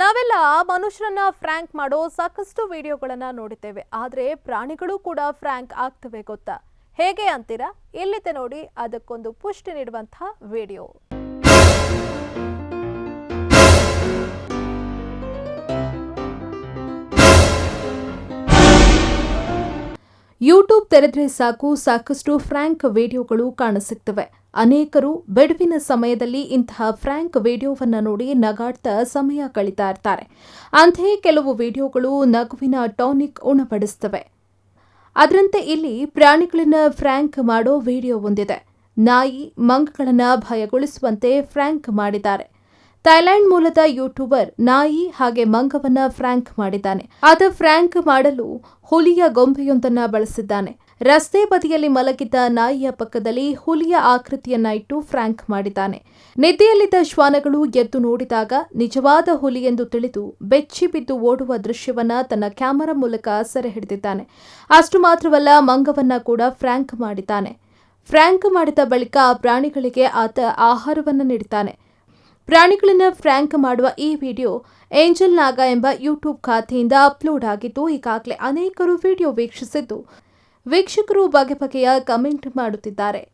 ನಾವೆಲ್ಲ ಮನುಷ್ಯರನ್ನ ಫ್ರ್ಯಾಂಕ್ ಮಾಡೋ ಸಾಕಷ್ಟು ವಿಡಿಯೋಗಳನ್ನ ನೋಡಿದ್ದೇವೆ. ಆದರೆ ಪ್ರಾಣಿಗಳು ಕೂಡ ಫ್ರ್ಯಾಂಕ್ ಆಗ್ತವೆ ಗೊತ್ತಾ? ಹೇಗೆ ಅಂತೀರಾ? ಇಲ್ಲಿದೆ ನೋಡಿ ಅದಕ್ಕೊಂದು ಪುಷ್ಟಿ ನೀಡುವಂತಹ ವಿಡಿಯೋ. ಯೂಟ್ಯೂಬ್ ತೆರೆದ್ರೆ ಸಾಕು ಸಾಕಷ್ಟು ಫ್ರ್ಯಾಂಕ್ ವಿಡಿಯೋಗಳು ಕಾಣಸಿಗ್ತವೆ. ಅನೇಕರು ಬಿಡುವಿನ ಸಮಯದಲ್ಲಿ ಇಂತಹ ಫ್ರ್ಯಾಂಕ್ ವಿಡಿಯೋವನ್ನು ನೋಡಿ ನಗಾಡ್ತಾ ಸಮಯ ಕಳೀತಾ ಇರ್ತಾರೆ. ಅಂತೆಯೇ ಕೆಲವು ವಿಡಿಯೋಗಳು ನಗುವಿನ ಟಾನಿಕ್ ಉಣಪಡಿಸ್ತವೆ ಅದರಂತೆ ಇಲ್ಲಿ ಪ್ರಾಣಿಗಳನ್ನ ಫ್ರ್ಯಾಂಕ್ ಮಾಡೋ ವಿಡಿಯೋ ಒಂದಿದೆ. ನಾಯಿ, ಮಂಗಗಳನ್ನ ಭಯಗೊಳಿಸುವಂತೆ ಫ್ರ್ಯಾಂಕ್ ಮಾಡಿದ್ದಾರೆ. ಥೈಲ್ಯಾಂಡ್ ಮೂಲದ ಯೂಟ್ಯೂಬರ್ ನಾಯಿ ಹಾಗೆ ಮಂಗವನ್ನ ಫ್ರ್ಯಾಂಕ್ ಮಾಡಿದ್ದಾನೆ. ಆದ ಫ್ರ್ಯಾಂಕ್ ಮಾಡಲು ಹುಲಿಯ ಗೊಂಬೆಯೊಂದನ್ನ ಬಳಸಿದ್ದಾನೆ. ರಸ್ತೆ ಬದಿಯಲ್ಲಿ ಮಲಗಿದ್ದ ನಾಯಿಯ ಪಕ್ಕದಲ್ಲಿ ಹುಲಿಯ ಆಕೃತಿಯನ್ನ ಇಟ್ಟು ಫ್ರ್ಯಾಂಕ್ ಮಾಡಿದ್ದಾನೆ. ನಿದ್ದೆಯಲ್ಲಿದ್ದ ಶ್ವಾನಗಳು ಎದ್ದು ನೋಡಿದಾಗ ನಿಜವಾದ ಹುಲಿ ಎಂದು ತಿಳಿದು ಬೆಚ್ಚಿ ಬಿದ್ದು ಓಡುವ ದೃಶ್ಯವನ್ನ ತನ್ನ ಕ್ಯಾಮೆರಾ ಮೂಲಕ ಸೆರೆ ಹಿಡಿದಿದ್ದಾನೆ. ಅಷ್ಟು ಮಾತ್ರವಲ್ಲ, ಮಂಗವನ್ನ ಕೂಡ ಫ್ರ್ಯಾಂಕ್ ಮಾಡಿದ್ದಾನೆ. ಫ್ರ್ಯಾಂಕ್ ಮಾಡಿದ ಬಳಿಕ ಆ ಪ್ರಾಣಿಗಳಿಗೆ ಆತ ಆಹಾರವನ್ನು ನೀಡುತ್ತಾನೆ ಪ್ರಾಣಿಗಳನ್ನ ಫ್ರ್ಯಾಂಕ್ ಮಾಡುವ ಈ ವಿಡಿಯೋ ಏಂಜಲ್ ನಾಗ ಎಂಬ ಯೂಟ್ಯೂಬ್ ಖಾತೆಯಿಂದ ಅಪ್ಲೋಡ್ ಆಗಿದ್ದು, ಈಗಾಗಲೇ ಅನೇಕರು ವಿಡಿಯೋ ವೀಕ್ಷಿಸಿದ್ದು ವೀಕ್ಷಕರು ಬಗೆ ಬಗೆಯ ಕಮೆಂಟ್ ಮಾಡುತ್ತಿದ್ದಾರೆ.